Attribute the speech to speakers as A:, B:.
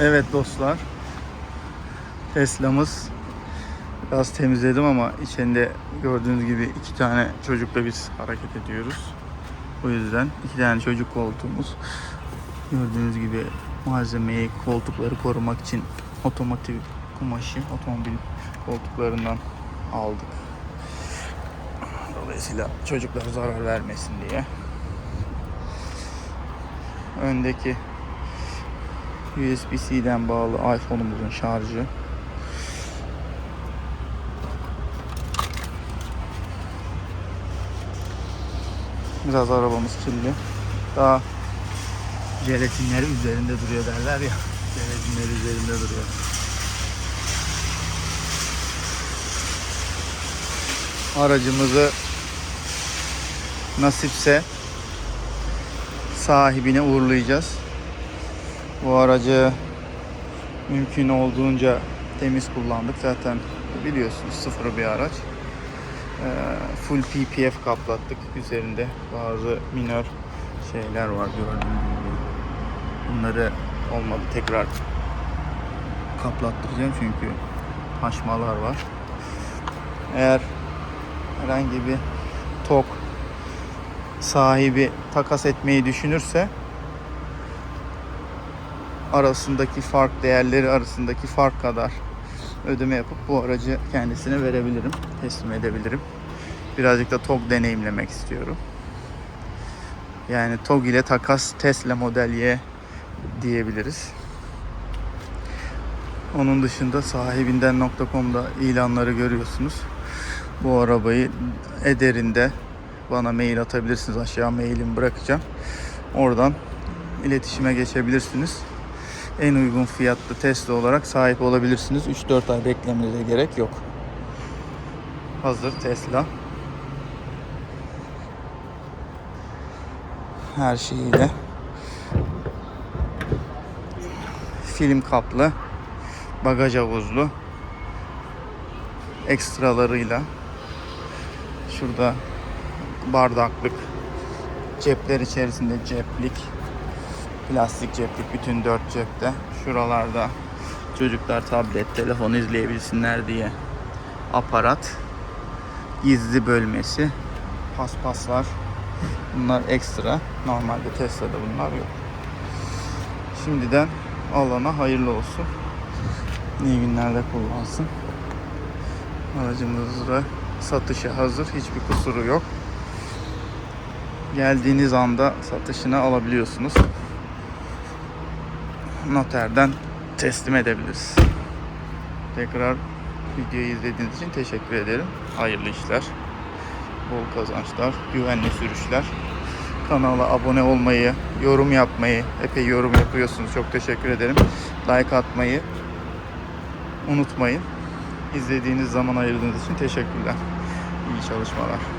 A: Evet dostlar. Tesla'mız biraz temizledim ama içinde gördüğünüz gibi iki tane çocukla biz hareket ediyoruz. O yüzden iki tane çocuk koltuğumuz. Gördüğünüz gibi malzemeyi, koltukları korumak için otomotiv kumaşı, otomobil koltuklarından aldık. Dolayısıyla çocuklar zarar vermesin diye. Öndeki USB-C'den bağlı iPhone'umuzun şarjı. Biraz arabamız kirli. Daha jelatinleri üzerinde duruyor derler ya. Jelatinleri üzerinde duruyor. Aracımızı nasipse sahibine uğurlayacağız. Bu aracı mümkün olduğunca temiz kullandık. Zaten biliyorsunuz sıfır bir araç. Ee, full PPF kaplattık. Üzerinde bazı minor şeyler var gördüğünüz gibi. Bunları olmadı tekrar kaplattıracağım çünkü haşmalar var. Eğer herhangi bir tok sahibi takas etmeyi düşünürse arasındaki fark değerleri arasındaki fark kadar ödeme yapıp bu aracı kendisine verebilirim, teslim edebilirim. Birazcık da TOG deneyimlemek istiyorum. Yani TOG ile takas Tesla Model Y diyebiliriz. Onun dışında sahibinden.com'da ilanları görüyorsunuz. Bu arabayı ederinde bana mail atabilirsiniz. Aşağı mailimi bırakacağım. Oradan iletişime geçebilirsiniz. En uygun fiyatlı Tesla olarak sahip olabilirsiniz. 3-4 ay beklemenize gerek yok. Hazır Tesla. Her şeyiyle. Film kaplı. Bagaj havuzlu. Ekstralarıyla. Şurada bardaklık. Cepler içerisinde ceplik. Plastik ceplik bütün dört cepte. Şuralarda çocuklar tablet, telefon izleyebilsinler diye aparat. Gizli bölmesi. Paspaslar. Bunlar ekstra. Normalde Tesla'da bunlar yok. Şimdiden alana hayırlı olsun. İyi günlerde kullansın. Aracımız da satışa hazır. Hiçbir kusuru yok. Geldiğiniz anda satışını alabiliyorsunuz. Noterden teslim edebiliriz. Tekrar videoyu izlediğiniz için teşekkür ederim. Hayırlı işler, bol kazançlar, güvenli sürüşler. Kanala abone olmayı, yorum yapmayı, epey yorum yapıyorsunuz. Çok teşekkür ederim. Like atmayı unutmayın. İzlediğiniz zaman ayırdığınız için teşekkürler. İyi çalışmalar.